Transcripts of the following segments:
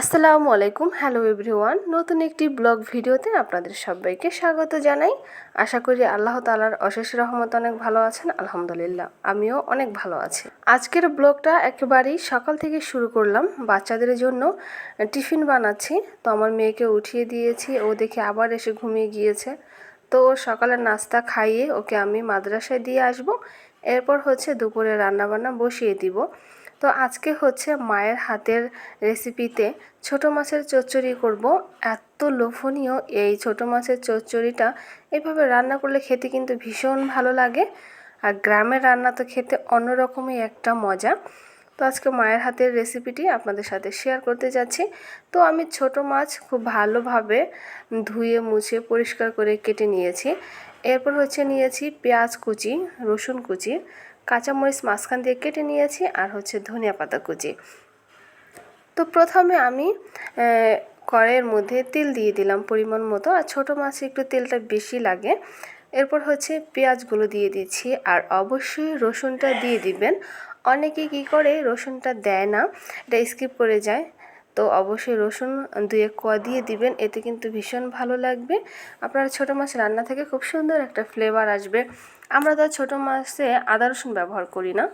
আসসালামু আলাইকুম। Hello everyone নতুন একটি ব্লগ ভিডিওতে আপনাদের সবাইকে স্বাগত জানাই। আশা করি আল্লাহ তালার অশেষ রহমত অনেক ভালো আছেন। আলহামদুলিল্লাহ, আমিও অনেক ভালো আছি। আজকের ব্লগটা একেবারেই সকাল থেকে শুরু করলাম। বাচ্চাদের জন্য টিফিন বানাচ্ছি। তো আমার মেয়েকে উঠিয়ে দিয়েছি, ও দেখে আবার এসে ঘুমিয়ে গিয়েছে। তো ওর সকালের নাস্তা খাইয়ে ওকে আমি মাদ্রাসায় দিয়ে আসব। এরপর হচ্ছে দুপুরে রান্নাবান্না বসিয়ে দিব। তো আজকে হচ্ছে মায়ের হাতের রেসিপিতে ছোট মাছের চচ্চড়ি করব। এত লোভনীয় এই ছোট মাছের চচ্চড়িটা। এভাবে রান্না করলে খেতে কিন্তু ভীষণ ভালো লাগে। আর গ্রামের রান্না তো খেতে অন্যরকমই একটা মজা। তো আজকে মায়ের হাতের রেসিপিটি আপনাদের সাথে শেয়ার করতে যাচ্ছি। তো আমি ছোট মাছ খুব ভালোভাবে ধুয়ে, মুছে, পরিষ্কার করে কেটে নিয়েছি। এরপর হচ্ছে নিয়েছি পেঁয়াজ কুচি, রসুন কুচি। কাঁচামরিচ মাঝখান দিয়ে কেটে নিয়েছি আর হচ্ছে ধনিয়া পাতা কুচি। তো প্রথমে আমি কড়াইয়ের মধ্যে তেল দিয়ে দিলাম পরিমাণ মতো আর ছোটো মাছে একটু তেলটা বেশি লাগে। এরপর হচ্ছে পেঁয়াজগুলো দিয়ে দিচ্ছি আর অবশ্যই রসুনটা দিয়ে দিবেন। অনেকে কি করে, রসুনটা দেয় না, এটা স্কিপ করে যায়। তো অবশ্যই রসুন দুই এক কোয়া দিয়ে দিবেন, এতে কিন্তু ভীষণ ভালো লাগবে। আপনারা ছোটো মাছ রান্না থেকে খুব সুন্দর একটা ফ্লেভার আসবে। আমরা তো ছোটো মাছে আদা রসুন ব্যবহার করি না।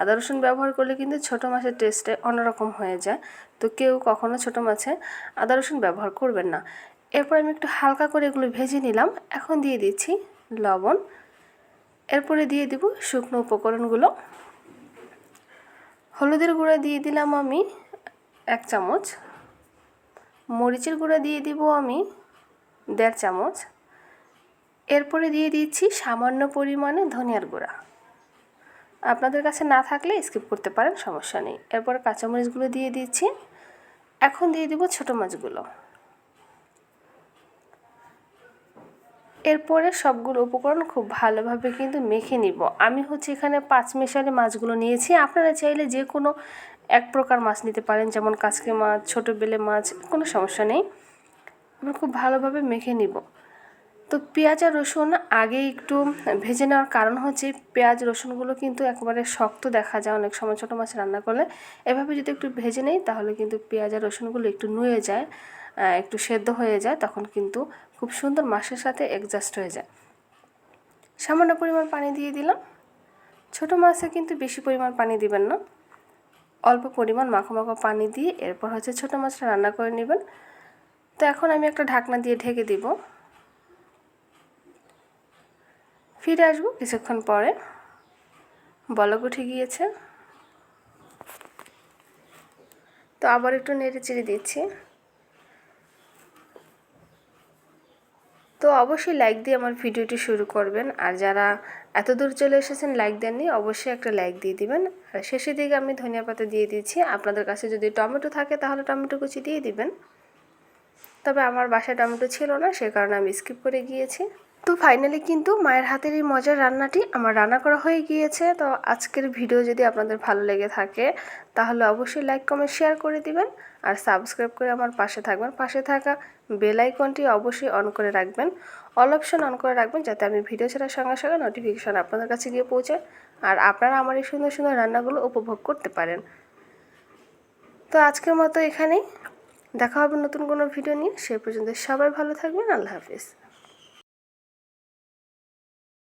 আদা রসুন ব্যবহার করলে কিন্তু ছোটো মাছের টেস্টে অন্যরকম হয়ে যায়। তো কেউ কখনো ছোটো মাছে আদা রসুন ব্যবহার করবেন না। এরপর আমি একটু হালকা করে এগুলো ভেজে নিলাম। এখন দিয়ে দিচ্ছি লবণ। এরপরে দিয়ে দিব শুকনো উপকরণগুলো। হলুদের গুঁড়া দিয়ে দিলাম আমি। এক চামচ। মরিচের গুঁড়া দিয়ে দিব আমি দেড় চামচ। এরপরে দিয়ে দিচ্ছি সামান্য পরিমাণে ধনিয়ার গুঁড়া। আপনাদের কাছে না থাকলে স্কিপ করতে পারেন, সমস্যা নেই। এরপর কাঁচামরিচগুলো দিয়ে দিচ্ছি। এখন দিয়ে দিব ছোটো মাছগুলো। এরপরে সবগুলো উপকরণ খুব ভালোভাবে কিন্তু মেখে নিব। আমি হচ্ছে এখানে পাঁচ মিশালি মাছগুলো নিয়েছি। আপনারা চাইলে যে কোনো এক প্রকার মাছ নিতে পারেন, যেমন কাঁচকে মাছ, ছোটো বেলে মাছ, কোনো সমস্যা নেই। এবার খুব ভালোভাবে মেখে নিব। তো পেঁয়াজ আর রসুন আগে একটু ভেজে নেওয়ার কারণ হচ্ছে, পেঁয়াজ, রসুনগুলো কিন্তু একেবারে শক্ত দেখা যায় অনেক সময় ছোটো মাছ রান্না করলে। এভাবে যদি একটু ভেজে নেই, তাহলে কিন্তু পেঁয়াজ আর রসুনগুলো একটু নুয়ে যায় একটু সেদ্ধ হয়ে যায়, তখন কিন্তু খুব সুন্দর মাছের সাথে অ্যাডজাস্ট হয়ে যায়। সামান্য পরিমাণ পানি দিয়ে দিলাম। ছোটো মাছে কিন্তু বেশি পরিমাণ পানি দিবেন না। অল্প পরিমাণ মাখো মাখো পানি দিয়ে এরপর হচ্ছে ছোটো মাছটা রান্না করে নেবেন। তো এখন আমি একটা ঢাকনা দিয়ে ঢেকে দিব। ফিরে আসব কিছুক্ষণ পরে। বলক উঠে গিয়েছে। তো আবার একটু নেড়ে চেড়ে দিচ্ছি। তো অবশ্যই লাইক দিয়ে আমার ভিডিওটি শুরু করবেন। আর যারা এত দূর চলে এসেছেন লাইক দেননি, অবশ্যই একটা লাইক দিয়ে দিবেন। আর শেষের দিকে আমি ধনিয়া পাতা দিয়ে দিচ্ছি। আপনাদের কাছে যদি টমেটো থাকে, তাহলে টমেটো কুচি দিয়ে দিবেন। তবে আমার বাসায় টমেটো ছিল না, সে কারণে আমি স্কিপ করে গিয়েছি। তো ফাইনালি কিন্তু মায়ের হাতের এই মজার রান্নাটি আমার রান্না করা হয়ে গিয়েছে। তো আজকের ভিডিও যদি আপনাদের ভালো লেগে থাকে, তাহলে অবশ্যই লাইক কমেন্ট শেয়ার করে দিবেন। আর সাবস্ক্রাইব করে আমার পাশে থাকবেন। পাশে থাকা বেল আইকনটি অবশ্যই অন করে রাখবেন। অল অপশন অন করে রাখবেন যাতে আমি ভিডিও ছাড়ার সঙ্গে সঙ্গে নোটিফিকেশান আপনাদের কাছে গিয়ে পৌঁছায় আর আপনারা আমার এই সুন্দর সুন্দর রান্নাগুলো উপভোগ করতে পারেন। তো আজকের মতো এখানেই। দেখা হবে নতুন কোনো ভিডিও নিয়ে। সে পর্যন্ত সবাই ভালো থাকবেন। আল্লাহ হাফিজ।